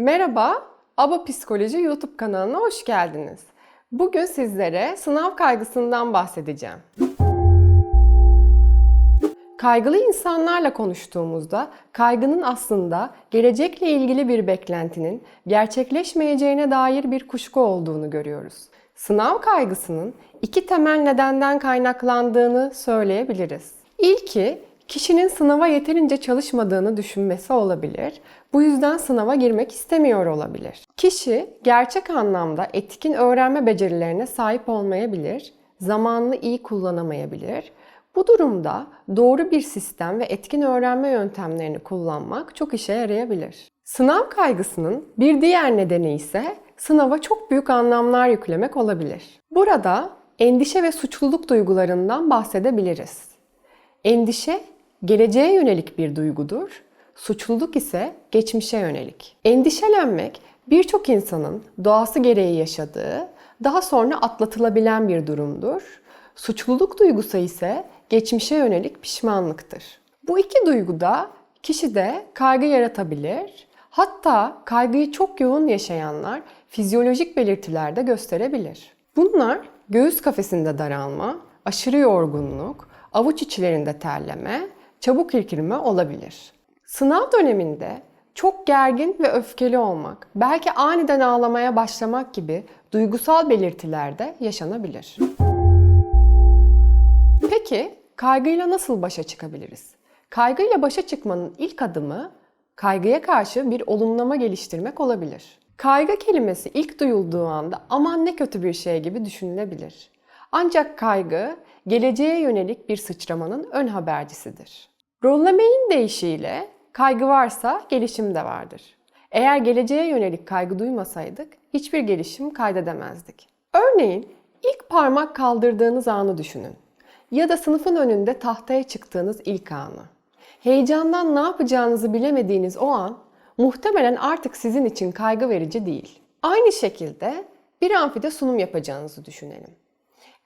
Merhaba, Aba Psikoloji YouTube kanalına hoş geldiniz. Bugün sizlere sınav kaygısından bahsedeceğim. Kaygılı insanlarla konuştuğumuzda kaygının aslında gelecekle ilgili bir beklentinin gerçekleşmeyeceğine dair bir kuşku olduğunu görüyoruz. Sınav kaygısının iki temel nedenden kaynaklandığını söyleyebiliriz. İlki kişinin sınava yeterince çalışmadığını düşünmesi olabilir. Bu yüzden sınava girmek istemiyor olabilir. Kişi gerçek anlamda etkin öğrenme becerilerine sahip olmayabilir, zamanını iyi kullanamayabilir. Bu durumda doğru bir sistem ve etkin öğrenme yöntemlerini kullanmak çok işe yarayabilir. Sınav kaygısının bir diğer nedeni ise sınava çok büyük anlamlar yüklemek olabilir. Burada endişe ve suçluluk duygularından bahsedebiliriz. Endişe geleceğe yönelik bir duygudur. Suçluluk ise geçmişe yönelik. Endişelenmek birçok insanın doğası gereği yaşadığı, daha sonra atlatılabilen bir durumdur. Suçluluk duygusu ise geçmişe yönelik pişmanlıktır. Bu iki duygu da kişide kaygı yaratabilir. Hatta kaygıyı çok yoğun yaşayanlar fizyolojik belirtiler de gösterebilir. Bunlar göğüs kafesinde daralma, aşırı yorgunluk, avuç içlerinde terleme, çabuk irkilme olabilir. Sınav döneminde çok gergin ve öfkeli olmak, belki aniden ağlamaya başlamak gibi duygusal belirtiler de yaşanabilir. Peki kaygıyla nasıl başa çıkabiliriz? Kaygıyla başa çıkmanın ilk adımı kaygıya karşı bir olumlama geliştirmek olabilir. Kaygı kelimesi ilk duyulduğu anda aman ne kötü bir şey gibi düşünülebilir. Ancak kaygı geleceğe yönelik bir sıçramanın ön habercisidir. Rollemeyin deyişiyle kaygı varsa gelişim de vardır. Eğer geleceğe yönelik kaygı duymasaydık hiçbir gelişim kaydedemezdik. Örneğin ilk parmak kaldırdığınız anı düşünün ya da sınıfın önünde tahtaya çıktığınız ilk anı. Heyecandan ne yapacağınızı bilemediğiniz o an muhtemelen artık sizin için kaygı verici değil. Aynı şekilde bir amfide sunum yapacağınızı düşünelim.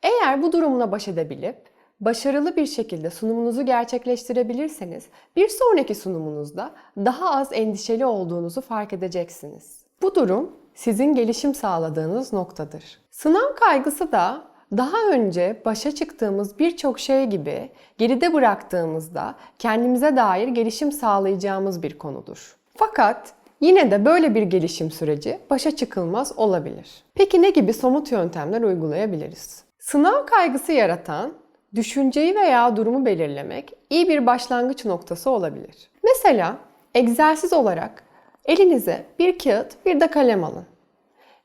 Eğer bu durumla baş edebilip başarılı bir şekilde sunumunuzu gerçekleştirebilirseniz bir sonraki sunumunuzda daha az endişeli olduğunuzu fark edeceksiniz. Bu durum sizin gelişim sağladığınız noktadır. Sınav kaygısı da daha önce başa çıktığımız birçok şey gibi geride bıraktığımızda kendimize dair gelişim sağlayacağımız bir konudur. Fakat yine de böyle bir gelişim süreci başa çıkılmaz olabilir. Peki ne gibi somut yöntemler uygulayabiliriz? Sınav kaygısı yaratan düşünceyi veya durumu belirlemek iyi bir başlangıç noktası olabilir. Mesela egzersiz olarak elinize bir kağıt bir de kalem alın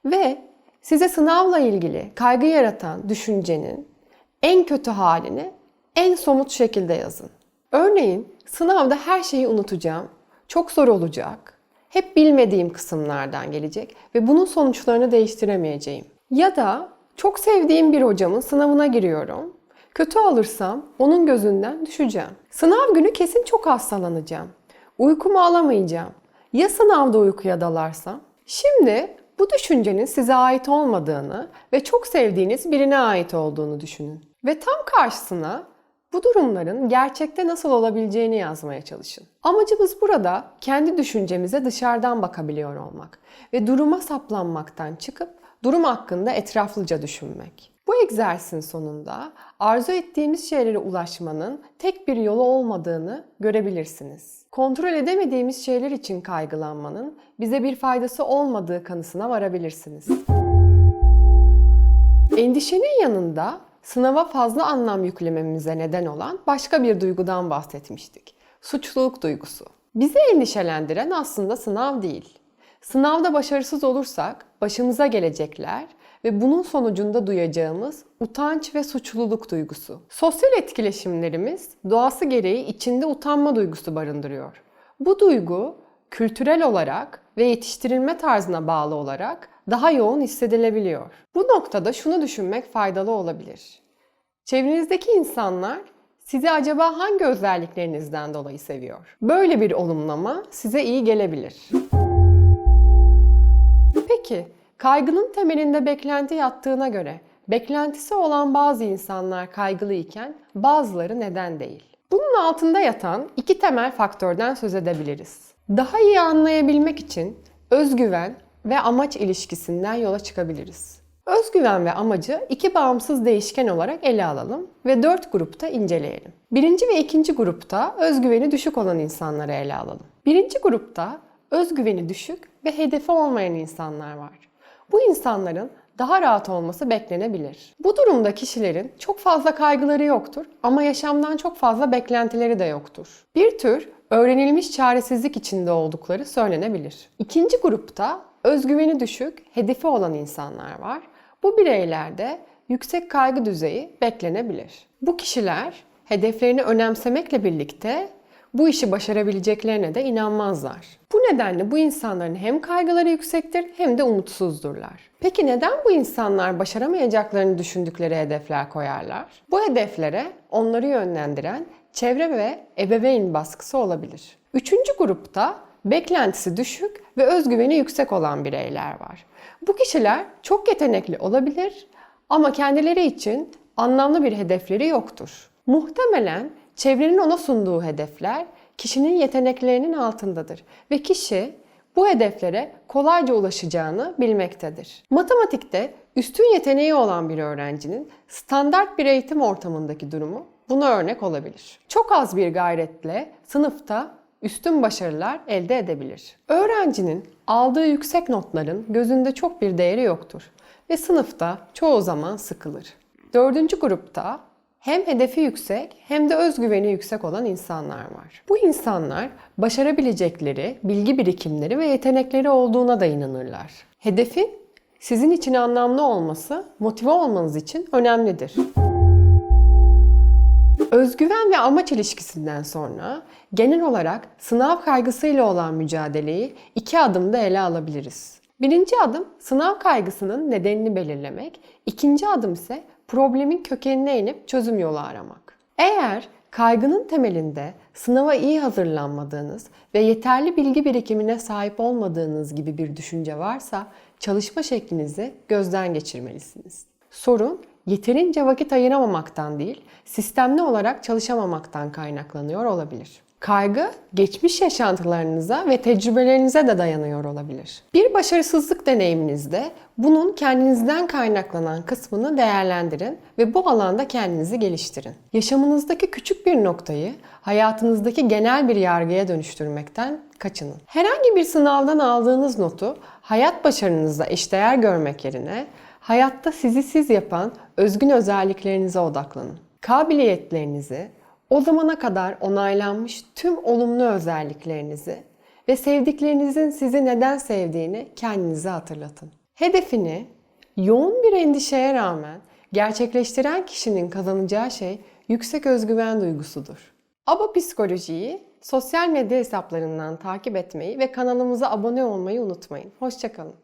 ve size sınavla ilgili kaygı yaratan düşüncenin en kötü halini en somut şekilde yazın. Örneğin sınavda her şeyi unutacağım, çok zor olacak, hep bilmediğim kısımlardan gelecek ve bunun sonuçlarını değiştiremeyeceğim. Ya da çok sevdiğim bir hocamın sınavına giriyorum. Kötü alırsam onun gözünden düşeceğim. Sınav günü kesin çok hastalanacağım. Uykumu alamayacağım. Ya sınavda uykuya dalarsam? Şimdi bu düşüncenin size ait olmadığını ve çok sevdiğiniz birine ait olduğunu düşünün. Ve tam karşısına bu durumların gerçekte nasıl olabileceğini yazmaya çalışın. Amacımız burada kendi düşüncemize dışarıdan bakabiliyor olmak ve duruma saplanmaktan çıkıp durum hakkında etraflıca düşünmek. Bu egzersizin sonunda arzu ettiğimiz şeylere ulaşmanın tek bir yolu olmadığını görebilirsiniz. Kontrol edemediğimiz şeyler için kaygılanmanın bize bir faydası olmadığı kanısına varabilirsiniz. Endişenin yanında sınava fazla anlam yüklememize neden olan başka bir duygudan bahsetmiştik. Suçluluk duygusu. Bizi endişelendiren aslında sınav değil. Sınavda başarısız olursak başımıza gelecekler ve bunun sonucunda duyacağımız utanç ve suçluluk duygusu. Sosyal etkileşimlerimiz doğası gereği içinde utanma duygusu barındırıyor. Bu duygu kültürel olarak ve yetiştirilme tarzına bağlı olarak daha yoğun hissedilebiliyor. Bu noktada şunu düşünmek faydalı olabilir. Çevrenizdeki insanlar sizi acaba hangi özelliklerinizden dolayı seviyor? Böyle bir olumlama size iyi gelebilir. Peki, kaygının temelinde beklenti yattığına göre beklentisi olan bazı insanlar kaygılı iken bazıları neden değil? Bunun altında yatan iki temel faktörden söz edebiliriz. Daha iyi anlayabilmek için özgüven ve amaç ilişkisinden yola çıkabiliriz. Özgüven ve amacı iki bağımsız değişken olarak ele alalım ve dört grupta inceleyelim. Birinci ve ikinci grupta özgüveni düşük olan insanları ele alalım. Birinci grupta özgüveni düşük ve hedefi olmayan insanlar var. Bu insanların daha rahat olması beklenebilir. Bu durumda kişilerin çok fazla kaygıları yoktur ama yaşamdan çok fazla beklentileri de yoktur. Bir tür öğrenilmiş çaresizlik içinde oldukları söylenebilir. İkinci grupta özgüveni düşük, hedefi olan insanlar var. Bu bireylerde yüksek kaygı düzeyi beklenebilir. Bu kişiler hedeflerini önemsemekle birlikte bu işi başarabileceklerine de inanmazlar. Bu nedenle bu insanların hem kaygıları yüksektir hem de umutsuzdurlar. Peki neden bu insanlar başaramayacaklarını düşündükleri hedefler koyarlar? Bu hedeflere onları yönlendiren çevre ve ebeveyn baskısı olabilir. Üçüncü grupta beklentisi düşük ve özgüveni yüksek olan bireyler var. Bu kişiler çok yetenekli olabilir ama kendileri için anlamlı bir hedefleri yoktur. Muhtemelen çevrenin ona sunduğu hedefler kişinin yeteneklerinin altındadır ve kişi bu hedeflere kolayca ulaşacağını bilmektedir. Matematikte üstün yeteneği olan bir öğrencinin standart bir eğitim ortamındaki durumu buna örnek olabilir. Çok az bir gayretle sınıfta üstün başarılar elde edebilir. Öğrencinin aldığı yüksek notların gözünde çok bir değeri yoktur ve sınıfta çoğu zaman sıkılır. Dördüncü grupta hem hedefi yüksek hem de özgüveni yüksek olan insanlar var. Bu insanlar başarabilecekleri bilgi birikimleri ve yetenekleri olduğuna da inanırlar. Hedefin sizin için anlamlı olması motive olmanız için önemlidir. Özgüven ve amaç ilişkisinden sonra genel olarak sınav kaygısıyla olan mücadeleyi iki adımda ele alabiliriz. Birinci adım sınav kaygısının nedenini belirlemek, ikinci adım ise problemin kökenine inip çözüm yolu aramak. Eğer kaygının temelinde sınava iyi hazırlanmadığınız ve yeterli bilgi birikimine sahip olmadığınız gibi bir düşünce varsa çalışma şeklinizi gözden geçirmelisiniz. Sorun yeterince vakit ayıramamaktan değil, sistemli olarak çalışamamaktan kaynaklanıyor olabilir. Kaygı, geçmiş yaşantılarınıza ve tecrübelerinize de dayanıyor olabilir. Bir başarısızlık deneyiminizde bunun kendinizden kaynaklanan kısmını değerlendirin ve bu alanda kendinizi geliştirin. Yaşamınızdaki küçük bir noktayı hayatınızdaki genel bir yargıya dönüştürmekten kaçının. Herhangi bir sınavdan aldığınız notu hayat başarınızla eşdeğer görmek yerine hayatta sizi siz yapan özgün özelliklerinize odaklanın. Kabiliyetlerinizi, o zamana kadar onaylanmış tüm olumlu özelliklerinizi ve sevdiklerinizin sizi neden sevdiğini kendinize hatırlatın. Hedefini yoğun bir endişeye rağmen gerçekleştiren kişinin kazanacağı şey yüksek özgüven duygusudur. Aba Psikolojiyi sosyal medya hesaplarından takip etmeyi ve kanalımıza abone olmayı unutmayın. Hoşçakalın.